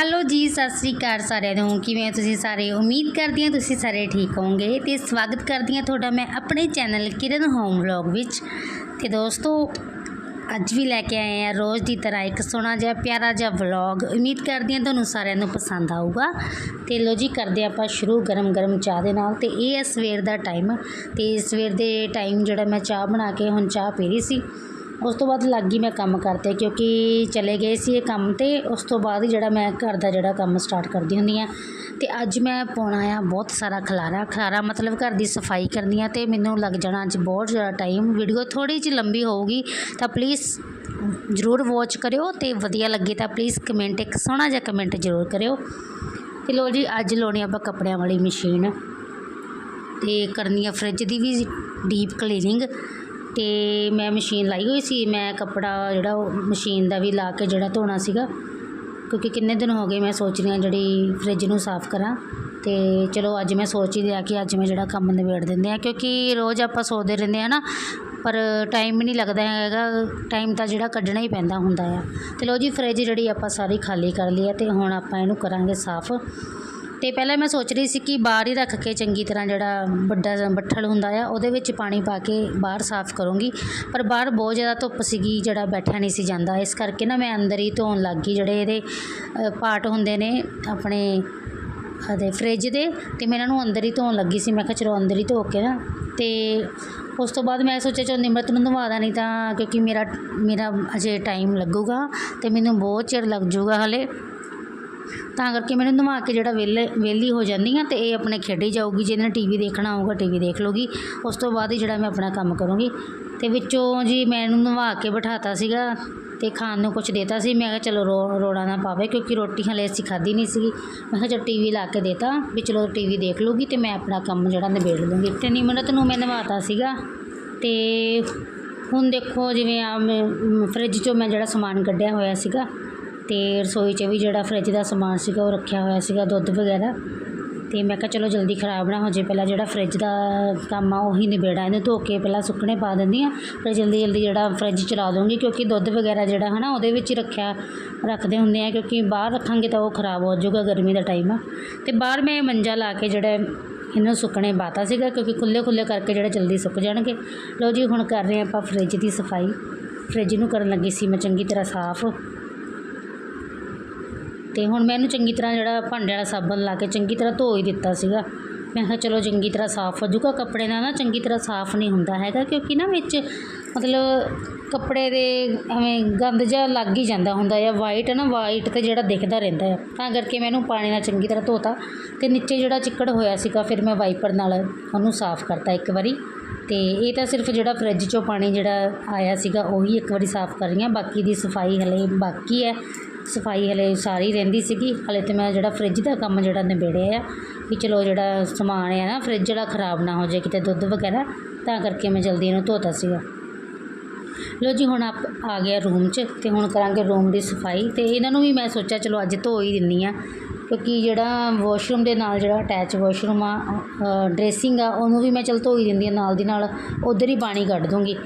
Hello ਜੀ, ਸਤਿ ਸ੍ਰੀ ਅਕਾਲ ਸਾਰਿਆਂ ਨੂੰ। ਕਿਵੇਂ ਤੁਸੀਂ ਸਾਰੇ? ਉਮੀਦ ਕਰਦੀ ਹਾਂ ਤੁਸੀਂ ਸਾਰੇ ਠੀਕ ਹੋਵੋਗੇ। ਤੇ ਸਵਾਗਤ ਕਰਦੀ ਹਾਂ ਤੁਹਾਡਾ ਮੈਂ ਆਪਣੇ ਚੈਨਲ ਕਿਰਨ ਹੋਮ ਵਲੌਗ ਵਿੱਚ। ਤੇ ਦੋਸਤੋ, ਅੱਜ ਵੀ ਲੈ ਕੇ ਆਏ ਆ ਰੋਜ਼ ਦੀ ਤਰ੍ਹਾਂ ਇੱਕ ਸੋਹਣਾ ਜਿਹਾ, ਪਿਆਰਾ ਜਿਹਾ ਵਲੌਗ। ਉਮੀਦ ਕਰਦੀ ਹਾਂ ਤੁਹਾਨੂੰ ਸਾਰਿਆਂ ਨੂੰ ਪਸੰਦ ਆਊਗਾ। ਤੇ ਲੋ ਜੀ, ਕਰਦੇ ਆਪਾਂ ਸ਼ੁਰੂ ਗਰਮ ਗਰਮ ਚਾਹ ਦੇ ਨਾਲ। ਤੇ ਇਹ ਹੈ ਸਵੇਰ ਦਾ ਟਾਈਮ। ਤੇ ਸਵੇਰ ਦੇ ਟਾਈਮ ਜਿਹੜਾ ਮੈਂ ਚਾਹ ਬਣਾ ਕੇ ਹੁਣ ਚਾਹ ਪੀ ਰਹੀ ਸੀ। ਉਸ ਤੋਂ ਬਾਅਦ ਲੱਗ ਗਈ ਮੈਂ ਕੰਮ ਕਰਤੇ, ਕਿਉਂਕਿ ਚਲੇ ਗਏ ਸੀ ਇਹ ਕੰਮ ਤੇ, ਉਸ ਤੋਂ ਬਾਅਦ ਹੀ ਜਿਹੜਾ ਮੈਂ ਘਰ ਦਾ ਜਿਹੜਾ ਕੰਮ ਸਟਾਰਟ ਕਰਦੀ ਹੁੰਦੀ ਹਾਂ। ਅਤੇ ਅੱਜ ਮੈਂ ਪਾਉਣਾ ਆ ਬਹੁਤ ਸਾਰਾ ਖਲਾਰਾ ਖਲਾਰਾ ਮਤਲਬ ਘਰ ਦੀ ਸਫ਼ਾਈ ਕਰਨੀ ਆ ਅਤੇ ਮੈਨੂੰ ਲੱਗ ਜਾਣਾ ਅੱਜ ਬਹੁਤ ਜ਼ਿਆਦਾ ਟਾਈਮ ਵੀਡੀਓ ਥੋੜ੍ਹੀ ਜਿਹੀ ਲੰਬੀ ਹੋਊਗੀ, ਤਾਂ ਪਲੀਜ਼ ਜ਼ਰੂਰ ਵਾਚ ਕਰਿਓ ਅਤੇ ਵਧੀਆ ਲੱਗੇ ਤਾਂ ਪਲੀਜ਼ ਕਮੈਂਟ ਇੱਕ ਸੋਹਣਾ ਜਿਹਾ ਕਮੈਂਟ ਜ਼ਰੂਰ ਕਰਿਓ। ਅਤੇ ਲੋ ਜੀ, ਅੱਜ ਲਾਉਣੀ ਆਪਾਂ ਕੱਪੜਿਆਂ ਵਾਲੀ ਮਸ਼ੀਨ ਅਤੇ ਕਰਨੀ ਆ ਫਰਿੱਜ ਦੀ ਵੀ ਡੀਪ ਕਲੀਨਿੰਗ ਅਤੇ ਮੈਂ ਮਸ਼ੀਨ ਲਾਈ ਹੋਈ ਸੀ, ਮੈਂ ਕੱਪੜਾ ਜਿਹੜਾ ਉਹ ਮਸ਼ੀਨ ਦਾ ਵੀ ਲਾ ਕੇ ਜਿਹੜਾ ਧੋਣਾ ਸੀਗਾ, ਕਿਉਂਕਿ ਕਿੰਨੇ ਦਿਨ ਹੋ ਗਏ ਮੈਂ ਸੋਚ ਰਹੀ ਹਾਂ ਜਿਹੜੀ ਫਰਿੱਜ ਨੂੰ ਸਾਫ਼ ਕਰਾਂ ਅਤੇ ਚਲੋ ਅੱਜ ਮੈਂ ਸੋਚ ਹੀ ਲਿਆ ਕਿ ਅੱਜ ਮੈਂ ਜਿਹੜਾ ਕੰਮ ਨਿਬੇੜ ਦਿੰਦੇ ਹਾਂ, ਕਿਉਂਕਿ ਰੋਜ਼ ਆਪਾਂ ਸੋਚਦੇ ਰਹਿੰਦੇ ਹਾਂ ਨਾ, ਪਰ ਟਾਈਮ ਨਹੀਂ ਲੱਗਦਾ ਹੈਗਾ, ਟਾਈਮ ਤਾਂ ਜਿਹੜਾ ਕੱਢਣਾ ਹੀ ਪੈਂਦਾ ਹੁੰਦਾ ਆ। ਅਤੇ ਲਓ ਜੀ, ਫਰਿੱਜ ਜਿਹੜੀ ਆਪਾਂ ਸਾਰੀ ਖਾਲੀ ਕਰ ਲਈ ਹੈ ਅਤੇ ਹੁਣ ਆਪਾਂ ਇਹਨੂੰ ਕਰਾਂਗੇ ਸਾਫ਼। ਅਤੇ ਪਹਿਲਾਂ ਮੈਂ ਸੋਚ ਰਹੀ ਸੀ ਕਿ ਬਾਹਰ ਹੀ ਰੱਖ ਕੇ ਚੰਗੀ ਤਰ੍ਹਾਂ ਜਿਹੜਾ ਵੱਡਾ ਬੱਠਲ ਹੁੰਦਾ ਆ, ਉਹਦੇ ਵਿੱਚ ਪਾਣੀ ਪਾ ਕੇ ਬਾਹਰ ਸਾਫ਼ ਕਰੂੰਗੀ। ਪਰ ਬਾਹਰ ਬਹੁਤ ਜ਼ਿਆਦਾ ਧੁੱਪ ਸੀਗੀ, ਜਿਹੜਾ ਬੈਠਿਆ ਨਹੀਂ ਸੀ ਜਾਂਦਾ। ਇਸ ਕਰਕੇ ਨਾ ਮੈਂ ਅੰਦਰ ਹੀ ਧੋਣ ਲੱਗ ਗਈ। ਜਿਹੜੇ ਇਹਦੇ ਪਾਰਟ ਹੁੰਦੇ ਨੇ ਆਪਣੇ ਅਦੇ ਫ੍ਰਿਜ ਦੇ ਅਤੇ ਮੈਂ ਇਹਨਾਂ ਨੂੰ ਅੰਦਰ ਹੀ ਧੋਣ ਲੱਗੀ ਸੀ। ਮੈਂ ਕਿਹਾ ਚਲੋ ਅੰਦਰ ਹੀ ਧੋ ਕੇ ਨਾ। ਅਤੇ ਉਸ ਤੋਂ ਬਾਅਦ ਮੈਂ ਸੋਚਿਆ, ਚਲੋ ਨਿਮਰਤ ਨੂੰ ਨਵਾ ਦਾਂ, ਨਹੀਂ ਤਾਂ ਕਿਉਂਕਿ ਮੇਰਾ ਮੇਰਾ ਅਜੇ ਟਾਈਮ ਲੱਗੂਗਾ ਅਤੇ ਮੈਨੂੰ ਬਹੁਤ ਚਿਰ ਲੱਗ ਜਾਊਗਾ ਹਲੇ। ਤਾਂ ਕਰਕੇ ਮੈਨੂੰ ਨਵਾ ਕੇ ਜਿਹੜਾ ਵਿਹਲੇ ਵਿਹਲੀ ਹੋ ਜਾਂਦੀ ਹਾਂ ਅਤੇ ਇਹ ਆਪਣੇ ਖੇਡੀ ਜਾਊਗੀ ਜਿਹਨੇ ਟੀਵੀ ਦੇਖਣਾ ਹੋਊਗਾ ਟੀ ਵੀ ਦੇਖ ਲਊਗੀ। ਉਸ ਤੋਂ ਬਾਅਦ ਹੀ ਜਿਹੜਾ ਮੈਂ ਆਪਣਾ ਕੰਮ ਕਰੂੰਗੀ। ਅਤੇ ਵਿੱਚੋਂ ਜੀ ਮੈਂ ਇਹਨੂੰ ਨਵਾ ਕੇ ਬਿਠਾਤਾ ਸੀਗਾ ਅਤੇ ਖਾਣ ਨੂੰ ਕੁਛ ਦੇਤਾ ਸੀ। ਮੈਂ ਕਿਹਾ ਚਲੋ ਰੋ ਰੋੜਾ ਨਾ ਪਾਵੇ, ਕਿਉਂਕਿ ਰੋਟੀ ਹਲੇ ਅਸੀਂ ਖਾਧੀ ਨਹੀਂ ਸੀਗੀ। ਮੈਂ ਕਿਹਾ ਚਲ ਟੀਵੀ ਲਾ ਕੇ ਦੇਤਾ, ਵੀ ਚਲੋ ਟੀ ਵੀ ਦੇਖ ਲੂਗੀ ਅਤੇ ਮੈਂ ਆਪਣਾ ਕੰਮ ਜਿਹੜਾ ਨਿਬੇੜ ਲੂੰਗੀ ਅਤੇ ਨਿਮਰਤ ਨੂੰ ਮੈਂ ਨਵਾਤਾ ਸੀਗਾ ਅਤੇ ਹੁਣ ਦੇਖੋ ਜਿਵੇਂ ਆ ਫਰਿੱਜ ਚੋਂ ਮੈਂ ਜਿਹੜਾ ਸਮਾਨ ਕੱਢਿਆ ਹੋਇਆ ਸੀਗਾ ਅਤੇ ਰਸੋਈ 'ਚ ਵੀ ਜਿਹੜਾ ਫਰਿੱਜ ਦਾ ਸਮਾਨ ਸੀਗਾ ਉਹ ਰੱਖਿਆ ਹੋਇਆ ਸੀਗਾ, ਦੁੱਧ ਵਗੈਰਾ। ਅਤੇ ਮੈਂ ਕਿਹਾ ਚਲੋ ਜਲਦੀ ਖਰਾਬ ਨਾ ਹੋ ਜੇ ਪਹਿਲਾਂ ਜਿਹੜਾ ਫਰਿੱਜ ਦਾ ਕੰਮ ਆ ਉਹੀ ਨਿਬੇੜਾ, ਇਹਨੂੰ ਧੋ ਕੇ ਪਹਿਲਾਂ ਸੁੱਕਣੇ ਪਾ ਦਿੰਦੀ ਹਾਂ, ਫਿਰ ਜਲਦੀ ਜਲਦੀ ਜਿਹੜਾ ਫਰਿੱਜ ਚਲਾ ਦੂੰਗੀ ਕਿਉਂਕਿ ਦੁੱਧ ਵਗੈਰਾ ਜਿਹੜਾ ਹੈ ਨਾ ਉਹਦੇ ਵਿੱਚ ਹੀ ਰੱਖਿਆ, ਰੱਖਦੇ ਹੁੰਦੇ ਆ ਕਿਉਂਕਿ ਬਾਹਰ ਰੱਖਾਂਗੇ ਤਾਂ ਉਹ ਖਰਾਬ ਹੋ ਜਾਊਗਾ ਗਰਮੀ ਦਾ ਟਾਈਮ ਆ। ਤੇ ਬਾਹਰ ਮੈਂ ਮੰਜਾ ਲਾ ਕੇ ਜਿਹੜਾ ਇਹਨੂੰ ਸੁੱਕਣੇ ਬਾਤਾ ਸੀਗਾ, ਕਿਉਂਕਿ ਖੁੱਲੇ ਖੁੱਲੇ ਕਰਕੇ ਜਿਹੜਾ ਜਲਦੀ ਸੁੱਕ ਜਾਣਗੇ। ਲਓ ਜੀ, ਹੁਣ ਕਰ ਰਹੇ ਆਪਾਂ ਫਰਿੱਜ ਦੀ ਸਫ਼ਾਈ। ਫਰਿੱਜ ਨੂੰ ਕਰਨ ਲੱਗੀ ਸੀ ਮੈਂ ਚੰਗੀ ਤਰ੍ਹਾਂ ਸਾਫ਼। ਅਤੇ ਹੁਣ ਮੈਂ ਇਹਨੂੰ ਚੰਗੀ ਤਰ੍ਹਾਂ ਜਿਹੜਾ ਭਾਂਡੇ ਵਾਲਾ ਸਾਬਣ ਲਾ ਕੇ ਚੰਗੀ ਤਰ੍ਹਾਂ ਧੋ ਹੀ ਦਿੱਤਾ ਸੀਗਾ। ਮੈਂ ਕਿਹਾ ਚਲੋ ਚੰਗੀ ਤਰ੍ਹਾਂ ਸਾਫ਼ ਹੋ ਜੂਗਾ ਕੱਪੜੇ ਨਾਲ ਨਾ ਚੰਗੀ ਤਰ੍ਹਾਂ ਸਾਫ਼ ਨਹੀਂ ਹੁੰਦਾ ਹੈਗਾ ਕਿਉਂਕਿ ਨਾ ਵਿੱਚ ਮਤਲਬ ਕੱਪੜੇ ਦੇ ਐਵੇਂ ਗੰਦ ਜਿਹਾ ਲੱਗ ਹੀ ਜਾਂਦਾ ਹੁੰਦਾ ਆ ਵਾਈਟ ਨਾ ਵਾਈਟ ਤੇ ਜਿਹੜਾ ਦਿਖਦਾ ਰਹਿੰਦਾ ਆ। ਤਾਂ ਕਰਕੇ ਮੈਂ ਇਹਨੂੰ ਪਾਣੀ ਨਾਲ ਚੰਗੀ ਤਰ੍ਹਾਂ ਧੋਤਾ ਤੇ ਨੀਚੇ ਜਿਹੜਾ ਚਿੱਕੜ ਹੋਇਆ ਸੀਗਾ ਫਿਰ ਮੈਂ ਵਾਈਪਰ ਨਾਲ ਉਹਨੂੰ ਸਾਫ਼ ਕਰਤਾ ਇੱਕ ਵਾਰੀ। ਤੇ ਇਹ ਤਾਂ ਸਿਰਫ ਜਿਹੜਾ ਫ੍ਰਿਜ ਚੋਂ ਪਾਣੀ ਜਿਹੜਾ ਆਇਆ ਸੀਗਾ, ਉਹੀ ਇੱਕ ਵਾਰੀ ਸਾਫ਼ ਕਰ ਰਹੀ ਹਾਂ, ਬਾਕੀ ਦੀ ਸਫ਼ਾਈ ਹਲੇ ਬਾਕੀ ਹੈ। ਸਫ਼ਾਈ ਹਲੇ ਸਾਰੀ ਰਹਿੰਦੀ ਸੀਗੀ, ਹਲੇ ਤੇ ਮੈਂ ਜਿਹੜਾ ਫਰਿੱਜ ਦਾ ਕੰਮ ਜਿਹੜਾ ਨਿਬੇੜਿਆ ਆ, ਵੀ ਚਲੋ ਜਿਹੜਾ ਸਮਾਨ ਆ ਨਾ ਫਰਿੱਜ ਜਿਹੜਾ ਖਰਾਬ ਨਾ ਹੋ ਜਾਏ ਕਿਤੇ ਦੁੱਧ ਵਗੈਰਾ, ਤਾਂ ਕਰਕੇ ਮੈਂ ਜਲਦੀ ਇਹਨੂੰ ਧੋਤਾ ਸੀਗਾ। ਲੋ ਜੀ, ਹੁਣ ਆਪ ਆ ਗਿਆ ਰੂਮ 'ਚ ਤੇ ਹੁਣ ਕਰਾਂਗੇ ਰੂਮ ਦੀ ਸਫ਼ਾਈ ਤੇ ਇਹਨਾਂ ਨੂੰ ਵੀ ਮੈਂ ਸੋਚਿਆ ਚਲੋ ਅੱਜ ਧੋ ਹੀ ਦਿੰਨੀ ਆ। ਕਿਉਂਕਿ ਜਿਹੜਾ ਵਾਸ਼ਰੂਮ ਦੇ ਨਾਲ ਜਿਹੜਾ ਅਟੈਚ ਵਾਸ਼ਰੂਮ ਆ ਡਰੈਸਿੰਗ ਆ, ਉਹਨੂੰ ਵੀ ਮੈਂ ਚੱਲ ਧੋ ਹੀ ਦਿੰਦੀ ਹਾਂ ਨਾਲ ਦੀ ਨਾਲ, ਉੱਧਰ ਹੀ ਪਾਣੀ ਕੱਢ ਦੂੰਗੀ।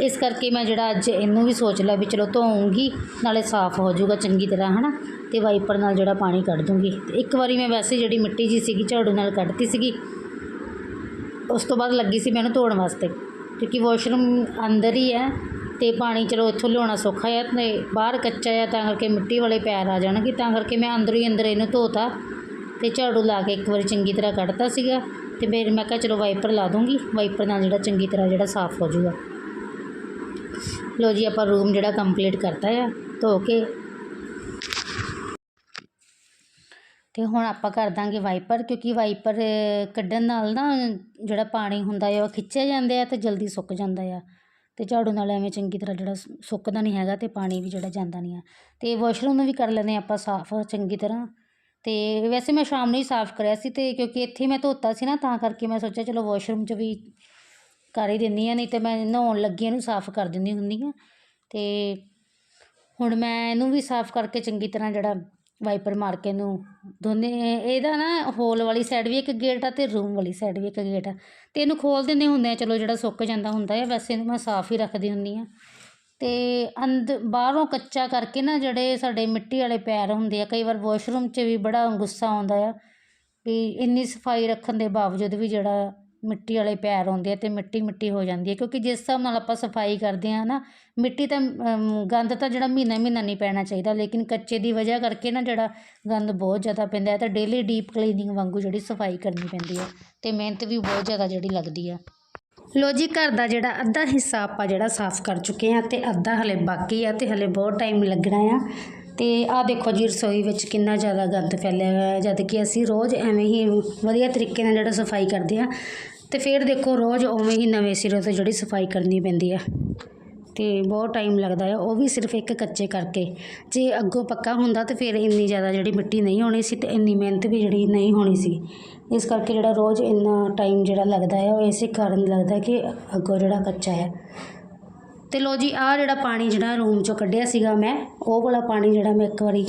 ਇਸ ਕਰਕੇ ਮੈਂ ਜਿਹੜਾ ਅੱਜ ਇਹਨੂੰ ਵੀ ਸੋਚ ਲਿਆ ਵੀ ਚਲੋ ਧੋਉਂਗੀ ਨਾਲੇ ਸਾਫ਼ ਹੋ ਜਾਊਗਾ ਚੰਗੀ ਤਰ੍ਹਾਂ ਹੈ ਨਾ ਅਤੇ ਵਾਈਪਰ ਨਾਲ ਜਿਹੜਾ ਪਾਣੀ ਕੱਢ ਦੂੰਗੀ। ਅਤੇ ਇੱਕ ਵਾਰੀ ਮੈਂ ਵੈਸੇ ਜਿਹੜੀ ਮਿੱਟੀ ਜੀ ਸੀਗੀ, ਝਾੜੂ ਨਾਲ ਕੱਢਤੀ ਸੀਗੀ, ਉਸ ਤੋਂ ਬਾਅਦ ਲੱਗੀ ਸੀ ਮੈਨੂੰ ਧੋਣ ਵਾਸਤੇ, ਕਿਉਂਕਿ ਵਾਸ਼ਰੂਮ ਅੰਦਰ ਹੀ ਹੈ ਤੇ ਪਾਣੀ ਚਲੋ ਇੱਥੋਂ ਲਿਆਉਣਾ ਸੌਖਾ ਆ ਤੇ ਬਾਹਰ ਕੱਚਾ ਆ, ਤਾਂ ਕਰਕੇ ਮਿੱਟੀ ਵਾਲੇ ਪੈਰ ਆ ਜਾਣਗੇ। ਤਾਂ ਕਰਕੇ ਮੈਂ ਅੰਦਰੋਂ ਹੀ ਅੰਦਰ ਇਹਨੂੰ ਧੋਤਾ ਤੇ ਝਾੜੂ ਲਾ ਕੇ ਇੱਕ ਵਾਰੀ ਚੰਗੀ ਤਰ੍ਹਾਂ ਕੱਢਤਾ ਸੀਗਾ ਤੇ ਫਿਰ ਮੈਂ ਕਿਹਾ ਚਲੋ ਵਾਈਪਰ ਲਾ ਦੂੰਗੀ, ਵਾਈਪਰ ਨਾਲ ਜਿਹੜਾ ਚੰਗੀ ਤਰ੍ਹਾਂ ਜਿਹੜਾ ਸਾਫ਼ ਹੋ ਜਾਊਗਾ। ਲੋ ਜੀ, ਆਪਾਂ ਰੂਮ ਜਿਹੜਾ ਕੰਪਲੀਟ ਕਰਤਾ ਆ, ਧੋ ਕੇ। ਤੇ ਹੁਣ ਆਪਾਂ ਕਰ ਦਾਂਗੇ ਵਾਈਪਰ, ਕਿਉਂਕਿ ਵਾਈਪਰ ਕੱਢਣ ਨਾਲ ਨਾ ਜਿਹੜਾ ਪਾਣੀ ਹੁੰਦਾ ਹੈ ਉਹ ਖਿੱਚਿਆ ਜਾਂਦਾ ਆ ਤੇ ਜਲਦੀ ਸੁੱਕ ਜਾਂਦਾ ਆ। ਅਤੇ ਝਾੜੂ ਨਾਲ ਐਵੇਂ ਚੰਗੀ ਤਰ੍ਹਾਂ ਜਿਹੜਾ ਸੁੱਕਦਾ ਨਹੀਂ ਹੈਗਾ ਅਤੇ ਪਾਣੀ ਵੀ ਜਿਹੜਾ ਜਾਂਦਾ ਨਹੀਂ ਆ। ਅਤੇ ਵਾਸ਼ਰੂਮ ਨੂੰ ਵੀ ਕਰ ਲੈਂਦੇ ਹਾਂ ਆਪਾਂ ਸਾਫ਼, ਚੰਗੀ ਤਰ੍ਹਾਂ। ਅਤੇ ਵੈਸੇ ਮੈਂ ਸ਼ਾਮ ਨੂੰ ਹੀ ਸਾਫ਼ ਕਰਿਆ ਸੀ ਅਤੇ ਕਿਉਂਕਿ ਇੱਥੇ ਮੈਂ ਧੋਤਾ ਸੀ ਨਾ, ਤਾਂ ਕਰਕੇ ਮੈਂ ਸੋਚਿਆ ਚਲੋ ਵਾਸ਼ਰੂਮ 'ਚ ਵੀ ਕਰ ਹੀ ਦਿੰਦੀ ਹਾਂ, ਨਹੀਂ ਤੇ ਮੈਂ ਨਹਾਉਣ ਲੱਗੀ ਇਹਨੂੰ ਸਾਫ਼ ਕਰ ਦਿੰਦੀ ਹੁੰਦੀ ਹਾਂ। ਅਤੇ ਹੁਣ ਮੈਂ ਇਹਨੂੰ ਵੀ ਸਾਫ਼ ਕਰਕੇ ਚੰਗੀ ਤਰ੍ਹਾਂ ਜਿਹੜਾ ਵਾਈਪਰ ਮਾਰ ਕੇ ਇਹਨੂੰ ਦੋਨੇ, ਇਹਦਾ ਨਾ ਹੋਲ ਵਾਲੀ ਸਾਈਡ ਵੀ ਇੱਕ ਗੇਟ ਆ ਅਤੇ ਰੂਮ ਵਾਲੀ ਸਾਈਡ ਵੀ ਇੱਕ ਗੇਟ ਆ। ਅਤੇ ਇਹਨੂੰ ਖੋਲ੍ਹ ਦਿੰਦੇ ਹੁੰਦੇ ਆ, ਚਲੋ ਜਿਹੜਾ ਸੁੱਕ ਜਾਂਦਾ ਹੁੰਦਾ ਹੈ ਵੈਸੇ ਇਹਨੂੰ ਮੈਂ ਸਾਫ਼ ਹੀ ਰੱਖਦੀ ਹੁੰਦੀ ਹਾਂ ਅਤੇ ਅੰਦ, ਬਾਹਰੋਂ ਕੱਚਾ ਕਰਕੇ ਨਾ ਜਿਹੜੇ ਸਾਡੇ ਮਿੱਟੀ ਵਾਲੇ ਪੈਰ ਹੁੰਦੇ ਆ, ਕਈ ਵਾਰ ਵਾਸ਼ਰੂਮ 'ਚ ਵੀ ਬੜਾ ਗੁੱਸਾ ਆਉਂਦਾ ਆ, ਵੀ ਇੰਨੀ ਸਫ਼ਾਈ ਰੱਖਣ ਦੇ ਬਾਵਜੂਦ ਵੀ ਜਿਹੜਾ ਮਿੱਟੀ ਵਾਲੇ ਪੈਰ ਆਉਂਦੇ ਆ ਅਤੇ ਮਿੱਟੀ ਮਿੱਟੀ ਹੋ ਜਾਂਦੀ ਹੈ, ਕਿਉਂਕਿ ਜਿਸ ਹਿਸਾਬ ਨਾਲ ਆਪਾਂ ਸਫ਼ਾਈ ਕਰਦੇ ਹਾਂ ਨਾ, ਮਿੱਟੀ ਤਾਂ ਗੰਦ ਤਾਂ ਜਿਹੜਾ ਮਹੀਨਾ ਮਹੀਨਾ ਨਹੀਂ ਪੈਣਾ ਚਾਹੀਦਾ, ਲੇਕਿਨ ਕੱਚੇ ਦੀ ਵਜ੍ਹਾ ਕਰਕੇ ਨਾ ਜਿਹੜਾ ਗੰਦ ਬਹੁਤ ਜ਼ਿਆਦਾ ਪੈਂਦਾ ਹੈ, ਤਾਂ ਡੇਲੀ ਡੀਪ ਕਲੀਨਿੰਗ ਵਾਂਗੂ ਜਿਹੜੀ ਸਫ਼ਾਈ ਕਰਨੀ ਪੈਂਦੀ ਹੈ ਅਤੇ ਮਿਹਨਤ ਵੀ ਬਹੁਤ ਜ਼ਿਆਦਾ ਜਿਹੜੀ ਲੱਗਦੀ ਆ ਲੋ ਜੀ, ਘਰ ਦਾ ਜਿਹੜਾ ਅੱਧਾ ਹਿੱਸਾ ਆਪਾਂ ਜਿਹੜਾ ਸਾਫ਼ ਕਰ ਚੁੱਕੇ ਹਾਂ ਅਤੇ ਅੱਧਾ ਹਲੇ ਬਾਕੀ ਆ ਅਤੇ ਹਲੇ ਬਹੁਤ ਟਾਈਮ ਲੱਗਣਾ ਆ। ਤੇ ਆਹ ਦੇਖੋ ਜੀ, ਰਸੋਈ ਵਿੱਚ ਕਿੰਨਾ ਜ਼ਿਆਦਾ ਗੰਦ ਫੈਲਿਆ ਹੋਇਆ ਹੈ, ਜਦ ਕਿ ਅਸੀਂ ਰੋਜ਼ ਐਵੇਂ ਹੀ ਵਧੀਆ ਤਰੀਕੇ ਨਾਲ ਜਿਹੜਾ ਸਫ਼ਾਈ ਕਰਦੇ ਆ ਤੇ ਫਿਰ ਦੇਖੋ ਰੋਜ਼ ਉਵੇਂ ਹੀ ਨਵੇਂ ਸਿਰੇ ਤੋਂ ਜਿਹੜੀ ਸਫ਼ਾਈ ਕਰਨੀ ਪੈਂਦੀ ਆ। ਤੇ ਬਹੁਤ ਟਾਈਮ ਲੱਗਦਾ ਆ, ਉਹ ਵੀ ਸਿਰਫ ਇੱਕ ਕੱਚੇ ਕਰਕੇ। ਜੇ ਅੱਗੋਂ ਪੱਕਾ ਹੁੰਦਾ ਤੇ ਫਿਰ ਇੰਨੀ ਜ਼ਿਆਦਾ ਜਿਹੜੀ ਮਿੱਟੀ ਨਹੀਂ ਹੋਣੀ ਸੀ ਤੇ ਇੰਨੀ ਮਿਹਨਤ ਵੀ ਜਿਹੜੀ ਨਹੀਂ ਹੋਣੀ ਸੀ। ਇਸ ਕਰਕੇ ਜਿਹੜਾ ਰੋਜ਼ ਇੰਨਾ ਟਾਈਮ ਜਿਹੜਾ ਲੱਗਦਾ ਹੈ ਉਹ ਇਸੇ ਕਾਰਨ ਲੱਗਦਾ ਕਿ ਅੱਗੋਂ ਜਿਹੜਾ ਕੱਚਾ ਹੈ ਤੇ ਲੋ ਜੀ, ਆਹ ਜਿਹੜਾ ਪਾਣੀ ਜਿਹੜਾ ਰੂਮ ਚੋਂ ਕੱਢਿਆ ਸੀਗਾ ਮੈਂ, ਉਹ ਵਾਲਾ ਪਾਣੀ ਜਿਹੜਾ ਮੈਂ ਇੱਕ ਵਾਰੀ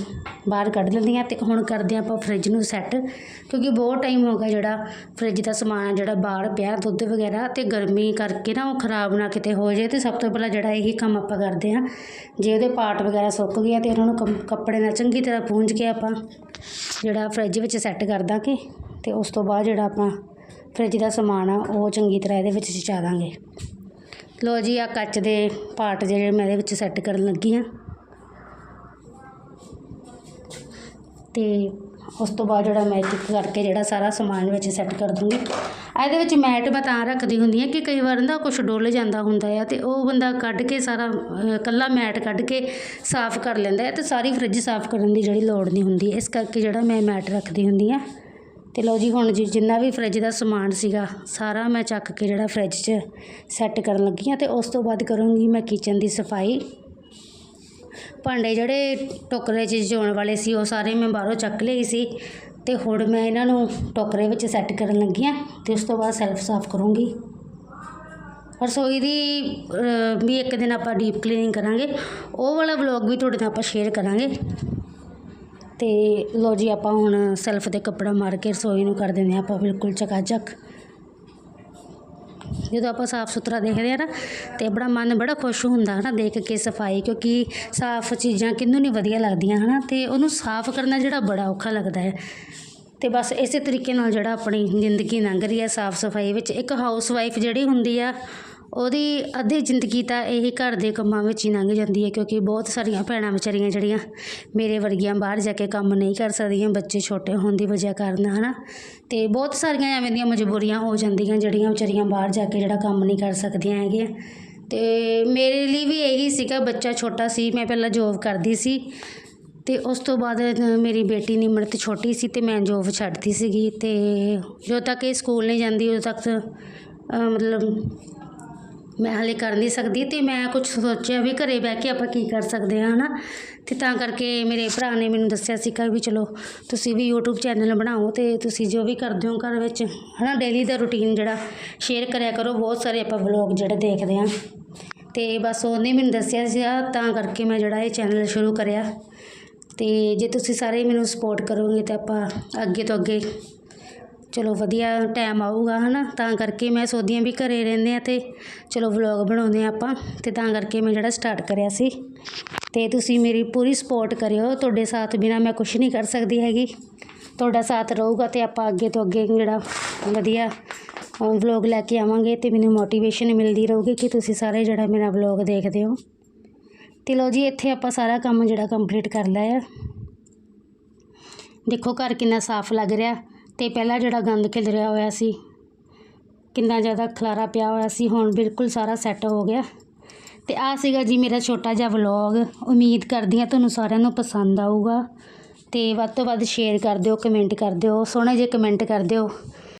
ਬਾਹਰ ਕੱਢ ਲੈਂਦੀ ਹਾਂ ਤੇ ਹੁਣ ਕਰਦੇ ਹਾਂ ਆਪਾਂ ਫ੍ਰਿਜ ਨੂੰ ਸੈੱਟ ਕਿਉਂਕਿ ਬਹੁਤ ਟਾਈਮ ਹੋ ਗਿਆ ਜਿਹੜਾ ਫ੍ਰਿਜ ਦਾ ਸਮਾਨ ਜਿਹੜਾ ਬਾਹਰ ਪਿਆ, ਦੁੱਧ ਵਗੈਰਾ ਤੇ ਗਰਮੀ ਕਰਕੇ ਨਾ ਉਹ ਖਰਾਬ ਨਾ ਕਿਤੇ ਹੋ ਜਾਏ ਤੇ ਸਭ ਤੋਂ ਪਹਿਲਾਂ ਜਿਹੜਾ ਇਹੀ ਕੰਮ ਆਪਾਂ ਕਰਦੇ ਹਾਂ, ਜੇ ਉਹਦੇ ਪਾਰਟ ਵਗੈਰਾ ਸੁੱਕ ਗਿਆ ਤੇ ਉਹਨਾਂ ਨੂੰ ਕੰਮ- ਕੱਪੜੇ ਨਾਲ ਚੰਗੀ ਤਰ੍ਹਾਂ ਪੂੰਝ ਕੇ ਆਪਾਂ ਜਿਹੜਾ ਫ੍ਰਿਜ ਵਿੱਚ ਸੈੱਟ ਕਰ ਦਾਂਗੇ ਤੇ ਉਸ ਤੋਂ ਬਾਅਦ ਜਿਹੜਾ ਆਪਾਂ ਫ੍ਰਿਜ ਦਾ ਸਮਾਨ ਆ, ਉਹ ਚੰਗੀ ਤਰ੍ਹਾਂ ਇਹਦੇ ਵਿੱਚ ਚਚਾ ਦਾਂਗੇ। ਲਓ ਜੀ ਆ ਕੱਚ ਦੇ ਪਾਰਟ ਜਿਹੜੇ ਮੈਂ ਇਹਦੇ ਵਿੱਚ ਸੈੱਟ ਕਰਨ ਲੱਗੀ ਆ ਤੇ ਉਸ ਤੋਂ ਬਾਅਦ ਜਿਹੜਾ ਮੈਂ ਇੱਕ ਕਰਕੇ ਜਿਹੜਾ ਸਾਰਾ ਸਮਾਨ ਵਿੱਚ ਸੈੱਟ ਕਰ ਦੂੰਗੀ। ਇਹਦੇ ਵਿੱਚ ਮੈਟ ਮੈਂ ਤਾਂ ਰੱਖਦੀ ਹੁੰਦੀ ਹਾਂ ਕਿ ਕਈ ਵਾਰ ਨਾ ਕੁਝ ਡੁੱਲ ਜਾਂਦਾ ਹੁੰਦਾ ਆ ਤੇ ਉਹ ਬੰਦਾ ਕੱਢ ਕੇ ਸਾਰਾ ਅਹ, ਇਕੱਲਾ ਮੈਟ ਕੱਢ ਕੇ ਸਾਫ਼ ਕਰ ਲੈਂਦਾ ਹੈ ਤੇ ਸਾਰੀ ਫ੍ਰਿਜ ਸਾਫ਼ ਕਰਨ ਦੀ ਜਿਹੜੀ ਲੋੜ ਨਹੀਂ ਹੁੰਦੀ। ਇਸ ਕਰਕੇ ਜਿਹੜਾ ਮੈਂ ਮੈਟ ਰੱਖਦੀ ਹੁੰਦੀ ਹਾਂ ਅਤੇ ਲਓ ਜੀ, ਹੁਣ ਜੀ ਜਿੰਨਾ ਵੀ ਫਰਿੱਜ ਦਾ ਸਮਾਨ ਸੀਗਾ, ਸਾਰਾ ਮੈਂ ਚੱਕ ਕੇ ਜਿਹੜਾ ਫਰਿੱਜ 'ਚ ਸੈੱਟ ਕਰਨ ਲੱਗੀ ਹਾਂ ਅਤੇ ਉਸ ਤੋਂ ਬਾਅਦ ਕਰੂੰਗੀ ਮੈਂ ਕਿਚਨ ਦੀ ਸਫ਼ਾਈ। ਭਾਂਡੇ ਜਿਹੜੇ ਟੋਕਰੇ 'ਚ ਜੋਣ ਵਾਲੇ ਸੀ, ਉਹ ਸਾਰੇ ਮੈਂ ਬਾਹਰੋਂ ਚੱਕ ਲਈ ਸੀ ਅਤੇ ਹੁਣ ਮੈਂ ਇਹਨਾਂ ਨੂੰ ਟੋਕਰੇ ਵਿੱਚ ਸੈੱਟ ਕਰਨ ਲੱਗੀ ਹਾਂ ਅਤੇ ਉਸ ਤੋਂ ਬਾਅਦ ਸੈਲਫ ਸਾਫ਼ ਕਰੂੰਗੀ। ਰਸੋਈ ਦੀ ਵੀ ਇੱਕ ਦਿਨ ਆਪਾਂ ਡੀਪ ਕਲੀਨਿੰਗ ਕਰਾਂਗੇ। ਉਹ ਵਾਲਾ ਵਲੌਗ ਵੀ ਤੁਹਾਡੇ ਨਾਲ ਆਪਾਂ ਸ਼ੇਅਰ ਕਰਾਂਗੇ। ਅਤੇ ਲਓ ਜੀ ਆਪਾਂ ਹੁਣ ਸੈਲਫ ਤੇ ਕੱਪੜਾ ਮਾਰ ਕੇ ਰਸੋਈ ਨੂੰ ਕਰ ਦਿੰਦੇ ਹਾਂ, ਆਪਾਂ ਬਿਲਕੁਲ ਚਕਾਚਕ ਜਦੋਂ ਆਪਾਂ ਸਾਫ਼ ਸੁਥਰਾ ਦੇਖਦੇ ਆ ਨਾ, ਤੇ ਬੜਾ ਮਨ ਬੜਾ ਖੁਸ਼ ਹੁੰਦਾ ਹਨਾ ਦੇਖ ਕੇ ਸਫ਼ਾਈ, ਕਿਉਂਕਿ ਸਾਫ਼ ਚੀਜ਼ਾਂ ਕਿਹਨੂੰ ਨਹੀਂ ਵਧੀਆ ਲੱਗਦੀਆਂ ਹਨਾ, ਤੇ ਉਹਨੂੰ ਸਾਫ਼ ਕਰਨਾ ਜਿਹੜਾ ਬੜਾ ਔਖਾ ਲੱਗਦਾ ਹੈ। ਤੇ ਬਸ ਇਸੇ ਤਰੀਕੇ ਨਾਲ ਜਿਹੜਾ ਆਪਣੀ ਜ਼ਿੰਦਗੀ ਲੰਘ ਰਹੀ ਹੈ ਸਾਫ਼ ਸਫ਼ਾਈ ਵਿੱਚ, ਇੱਕ ਹਾਊਸ ਵਾਈਫ ਜਿਹੜੀ ਹੁੰਦੀ ਆ ਉਹਦੀ ਅੱਧੀ ਜ਼ਿੰਦਗੀ ਤਾਂ ਇਹੀ ਘਰ ਦੇ ਕੰਮਾਂ ਵਿੱਚ ਹੀ ਲੰਘ ਜਾਂਦੀ ਹੈ, ਕਿਉਂਕਿ ਬਹੁਤ ਸਾਰੀਆਂ ਭੈਣਾਂ ਵਿਚਾਰੀਆਂ ਜਿਹੜੀਆਂ ਮੇਰੇ ਵਰਗੀਆਂ ਬਾਹਰ ਜਾ ਕੇ ਕੰਮ ਨਹੀਂ ਕਰ ਸਕਦੀਆਂ, ਬੱਚੇ ਛੋਟੇ ਹੋਣ ਦੀ ਵਜ੍ਹਾ ਕਾਰਨ ਹੈ ਨਾ ਅਤੇ ਬਹੁਤ ਸਾਰੀਆਂ ਐਵੇਂ ਦੀਆਂ ਮਜਬੂਰੀਆਂ ਹੋ ਜਾਂਦੀਆਂ ਜਿਹੜੀਆਂ ਵਿਚਾਰੀਆਂ ਬਾਹਰ ਜਾ ਕੇ ਜਿਹੜਾ ਕੰਮ ਨਹੀਂ ਕਰ ਸਕਦੀਆਂ ਹੈਗੀਆਂ। ਅਤੇ ਮੇਰੇ ਲਈ ਵੀ ਇਹੀ ਸੀਗਾ, ਬੱਚਾ ਛੋਟਾ ਸੀ, ਮੈਂ ਪਹਿਲਾਂ ਜੋਬ ਕਰਦੀ ਸੀ ਅਤੇ ਉਸ ਤੋਂ ਬਾਅਦ ਮੇਰੀ ਬੇਟੀ ਨਿਮਰਤ ਛੋਟੀ ਸੀ ਅਤੇ ਮੈਂ ਜੋਬ ਛੱਡਤੀ ਸੀਗੀ ਅਤੇ ਜਦੋਂ ਤੱਕ ਇਹ ਸਕੂਲ ਨਹੀਂ ਜਾਂਦੀ, ਉਦੋਂ ਤੱਕ ਮਤਲਬ ਮੈਂ ਹਾਲੇ ਕਰ ਨਹੀਂ ਸਕਦੀ ਤੇ ਮੈਂ ਕੁਝ ਸੋਚਿਆ ਵੀ ਘਰੇ ਬਹਿ ਕੇ ਆਪਾਂ ਕੀ ਕਰ ਸਕਦੇ ਹਾਂ, ਹਨਾ? ਤੇ ਤਾਂ ਕਰਕੇ ਮੇਰੇ ਭਰਾ ਨੇ ਮੈਨੂੰ ਦੱਸਿਆ ਸੀਗਾ ਵੀ ਚਲੋ ਤੁਸੀਂ ਵੀ YouTube ਚੈਨਲ ਬਣਾਓ ਤੇ ਤੁਸੀਂ ਜੋ ਵੀ ਕਰਦੇ ਹੋ ਘਰ ਵਿੱਚ, ਹਨਾ? ਡੇਲੀ ਦਾ ਰੁਟੀਨ ਜਿਹੜਾ ਸ਼ੇਅਰ ਕਰਿਆ ਕਰੋ, ਬਹੁਤ ਸਾਰੇ ਆਪਾਂ ਵਲੌਗ ਜਿਹੜੇ ਦੇਖਦੇ ਹਾਂ। ਤੇ ਬਸ ਉਹਨੇ ਮੈਨੂੰ ਦੱਸਿਆ ਸੀਗਾ, ਤਾਂ ਕਰਕੇ ਮੈਂ ਜਿਹੜਾ ਇਹ ਚੈਨਲ ਸ਼ੁਰੂ ਕਰਿਆ। ਤੇ ਜੇ ਤੁਸੀਂ ਸਾਰੇ ਮੈਨੂੰ ਸਪੋਰਟ ਕਰੋਗੇ ਤਾਂ ਆਪਾਂ ਅੱਗੇ ਤੋਂ ਅੱਗੇ ਚਲੋ ਵਧੀਆ ਟਾਈਮ ਆਊਗਾ ਹੈ ਨਾ ਤਾਂ ਕਰਕੇ ਮੈਂ ਸੋਚਦੀ ਹਾਂ ਵੀ ਘਰ ਰਹਿੰਦੇ ਹਾਂ ਅਤੇ ਚਲੋ ਵਲੋਗ ਬਣਾਉਂਦੇ ਹਾਂ ਆਪਾਂ ਅਤੇ ਤਾਂ ਕਰਕੇ ਮੈਂ ਜਿਹੜਾ ਸਟਾਰਟ ਕਰਿਆ ਸੀ। ਅਤੇ ਤੁਸੀਂ ਮੇਰੀ ਪੂਰੀ ਸਪੋਰਟ ਕਰਿਓ, ਤੁਹਾਡੇ ਸਾਥ ਬਿਨਾਂ ਮੈਂ ਕੁਛ ਨਹੀਂ ਕਰ ਸਕਦੀ ਹੈਗੀ। ਤੁਹਾਡਾ ਸਾਥ ਰਹੂਗਾ ਅਤੇ ਆਪਾਂ ਅੱਗੇ ਤੋਂ ਅੱਗੇ ਜਿਹੜਾ ਵਧੀਆ ਵਲੋਗ ਲੈ ਕੇ ਆਵਾਂਗੇ ਅਤੇ ਮੈਨੂੰ ਮੋਟੀਵੇਸ਼ਨ ਮਿਲਦੀ ਰਹੂਗੀ ਕਿ ਤੁਸੀਂ ਸਾਰੇ ਜਿਹੜਾ ਮੇਰਾ ਵਲੋਗ ਦੇਖਦੇ ਹੋ। ਤੇ ਲਓ ਜੀ, ਇੱਥੇ ਆਪਾਂ ਸਾਰਾ ਕੰਮ ਜਿਹੜਾ ਕੰਪਲੀਟ ਕਰ ਲਿਆ ਆ। ਦੇਖੋ ਘਰ ਕਿੰਨਾ ਸਾਫ਼ ਲੱਗ ਰਿਹਾ। ਅਤੇ ਪਹਿਲਾਂ ਜਿਹੜਾ ਗੰਦ ਖਿਲਰਿਆ ਹੋਇਆ ਸੀ, ਕਿੰਨਾ ਜ਼ਿਆਦਾ ਖਲਾਰਾ ਪਿਆ ਹੋਇਆ ਸੀ, ਹੁਣ ਬਿਲਕੁਲ ਸਾਰਾ ਸੈੱਟ ਹੋ ਗਿਆ। ਅਤੇ ਆਹ ਸੀਗਾ ਜੀ ਮੇਰਾ ਛੋਟਾ ਜਿਹਾ ਵਲੋਗ ਉਮੀਦ ਕਰਦੀ ਹਾਂ ਤੁਹਾਨੂੰ ਸਾਰਿਆਂ ਨੂੰ ਪਸੰਦ ਆਊਗਾ। ਅਤੇ ਵੱਧ ਤੋਂ ਵੱਧ ਸ਼ੇਅਰ ਕਰ ਦਿਓ ਕਮੈਂਟ ਕਰ ਦਿਓ, ਸੋਹਣੇ ਜਿਹੇ ਕਮੈਂਟ ਕਰ ਦਿਓ।